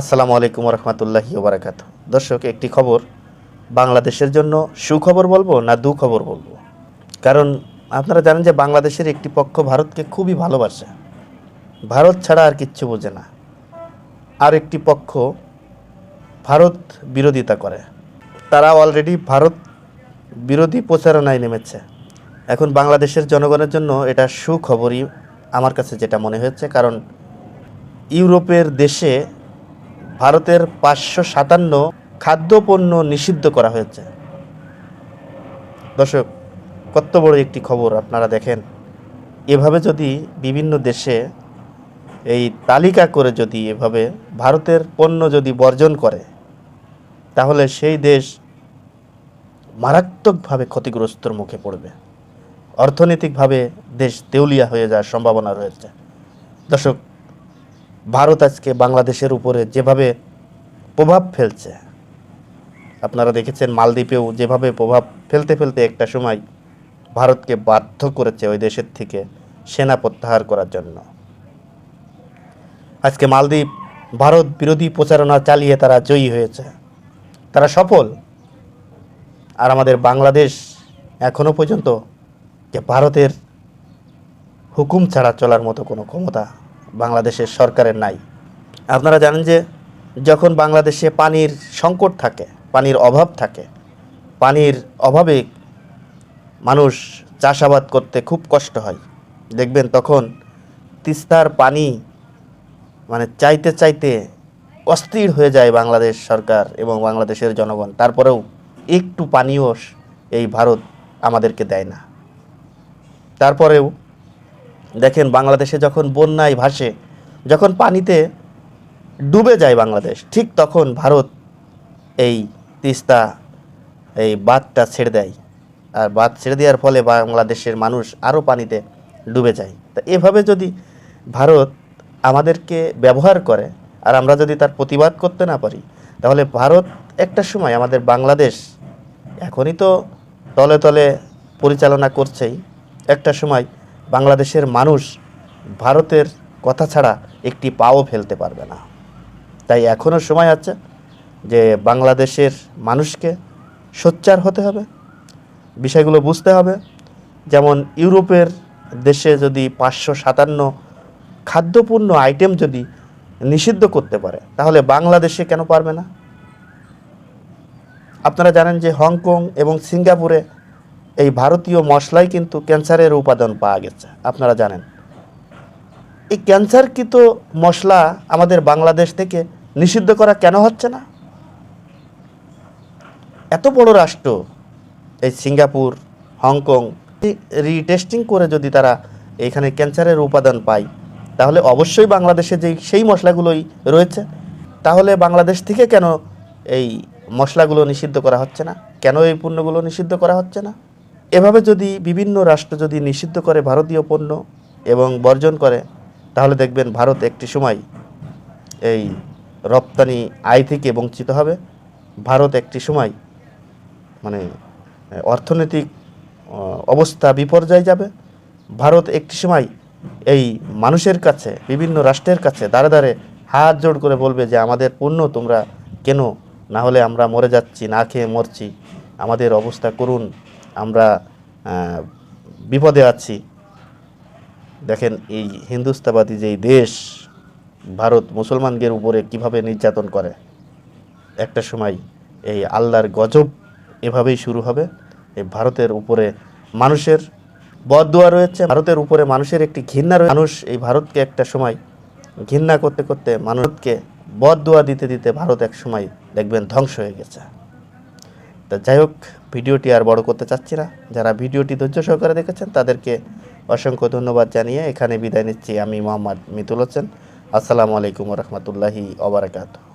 আসসালামু আলাইকুম রহমতুল্লাহি ওবরাকাত দর্শক, একটি খবর, বাংলাদেশের জন্য সুখবর বলব না দুখবর বলব? কারণ আপনারা জানেন যে বাংলাদেশের একটি পক্ষ ভারতকে খুবই ভালোবাসে। ভারত ছাড়া আর কিচ্ছু বোঝে না। আর একটি পক্ষ ভারত বিরোধিতা করে। তারা অলরেডি ভারত বিরোধী প্রচারণায় নেমেছে। এখন বাংলাদেশের জনগণের জন্য এটা সুখবরই আমার কাছে যেটা মনে হয়েছে, কারণ ইউরোপের দেশে ভারতের পাঁচশো সাতান্ন খাদ্যপণ্য নিষিদ্ধ করা হয়েছে। দর্শক, কত বড় একটি খবর আপনারা দেখেন। এভাবে যদি বিভিন্ন দেশে এই তালিকা করে যদি এভাবে ভারতের পণ্য যদি বর্জন করে, তাহলে সেই দেশ মারাত্মকভাবে ক্ষতিগ্রস্তর মুখে পড়বে। অর্থনৈতিকভাবে দেশ দেউলিয়া হয়ে যাওয়ার সম্ভাবনা রয়েছে। দর্শক ভারত আজকে বাংলাদেশের উপরে যেভাবে প্রভাব ফেলছে, আপনারা দেখেছেন মালদ্বীপেও যেভাবে প্রভাব ফেলতে ফেলতে একটা সময় ভারতকে বাধ্য করেছে ওই দেশের থেকে সেনা প্রত্যাহার করার জন্য। আজকে মালদ্বীপ ভারত বিরোধী প্রচারণা চালিয়ে তারা জয়ী হয়েছে। তারা সফল। আর আমাদের বাংলাদেশ এখনও পর্যন্ত যে ভারতের হুকুম ছাড়া চলার মতো কোনো ক্ষমতা বাংলাদেশের সরকারের নাই। আপনারা জানেন যে যখন বাংলাদেশে পানির সংকট থাকে, পানির অভাব থাকে, পানির অভাবে মানুষ চাষাবাদ করতে খুব কষ্ট হয়, দেখবেন তখন তিস্তার পানি মানে চাইতে চাইতে অস্থির হয়ে যায় বাংলাদেশ সরকার এবং বাংলাদেশের জনগণ। তারপরেও একটু পানীয় এই ভারত আমাদেরকে দেয় না। তারপরেও দেখেন বাংলাদেশে যখন বন্যায় ভাসে, যখন পানিতে ডুবে যায় বাংলাদেশ, ঠিক তখন ভারত এই তিস্তা, এই বাঁধটা ছেড়ে দেয়। আর বাঁধ ছেড়ে দেওয়ার ফলে বাংলাদেশের মানুষ আরও পানিতে ডুবে যায়। তা এভাবে যদি ভারত আমাদেরকে ব্যবহার করে, আর আমরা যদি তার প্রতিবাদ করতে না পারি, তাহলে ভারত একটা সময় আমাদের বাংলাদেশ এখনই তো তলে তলে পরিচালনা করছেই। একটা সময় বাংলাদেশের মানুষ ভারতের কথা ছাড়া একটি পাও ফেলতে পারবে না। তাই এখনও সময় আছে যে বাংলাদেশের মানুষকে সোচ্চার হতে হবে, বিষয়গুলো বুঝতে হবে। যেমন ইউরোপের দেশে যদি পাঁচশো সাতান্ন খাদ্যপূর্ণ আইটেম যদি নিষিদ্ধ করতে পারে, তাহলে বাংলাদেশে কেন পারবে না? আপনারা জানেন যে হংকং এবং সিঙ্গাপুরে এই ভারতীয় মশলাই কিন্তু ক্যান্সারের উপাদান পাওয়া গেছে। আপনারা জানেন। এই ক্যান্সারকৃত মশলা আমাদের বাংলাদেশ থেকে নিষিদ্ধ করা কেন হচ্ছে না? এত বড় রাষ্ট্র, এই সিঙ্গাপুর, হংকং রিটেস্টিং করে যদি তারা এখানে ক্যান্সারের উপাদান পায়, তাহলে অবশ্যই বাংলাদেশে যে সেই মশলাগুলোই রয়েছে, তাহলে বাংলাদেশ থেকে কেন এই মশলাগুলো নিষিদ্ধ করা হচ্ছে না? কেন এই পণ্যগুলো নিষিদ্ধ করা হচ্ছে না? এভাবে যদি বিভিন্ন রাষ্ট্র যদি নিষিদ্ধ করে ভারতীয় পণ্য এবং বর্জন করে, তাহলে দেখবেন ভারত একটি সময় এই রপ্তানি আয় থেকে বঞ্চিত হবে। ভারত একটি সময় মানে অর্থনৈতিক অবস্থা বিপর্যয় যাবে। ভারত একটি সময় এই মানুষের কাছে, বিভিন্ন রাষ্ট্রের কাছে দাঁড়ে দাঁড়ে হাত জোড় করে বলবে যে, আমাদের পণ্য তোমরা কেন? না হলে আমরা মরে যাচ্ছি, না খেয়ে মরছি। আমাদের অবস্থা করুন। আমরা বিপদে আছি। দেখেন এই হিন্দুস্তাবাদী যেই দেশ, ভারত মুসলমানদের উপরে কীভাবে নির্যাতন করে, একটা সময় এই আল্লাহর গজব এভাবেই শুরু হবে। এই ভারতের উপরে মানুষের বদদোয়া রয়েছে, ভারতের উপরে মানুষের একটি ঘৃণা রয়েছে। মানুষ এই ভারতকে একটা সময় ঘৃণা করতে করতে মানুষকে বদদোয়া দিতে দিতে ভারত এক সময় দেখবেন ধ্বংস হয়ে গেছে। তা যাই হোক, ভিডিওটি আর বড় করতে চাচ্ছি না। যারা ভিডিওটি ধৈর্য সহকারে দেখেছেন, তাদেরকে অসংখ্য ধন্যবাদ জানিয়ে এখানে বিদায় নিচ্ছি। আমি মোহাম্মদ মিতুল হোসেন। আসসালামু আলাইকুম রহমতুল্লাহি ওবরাকাতু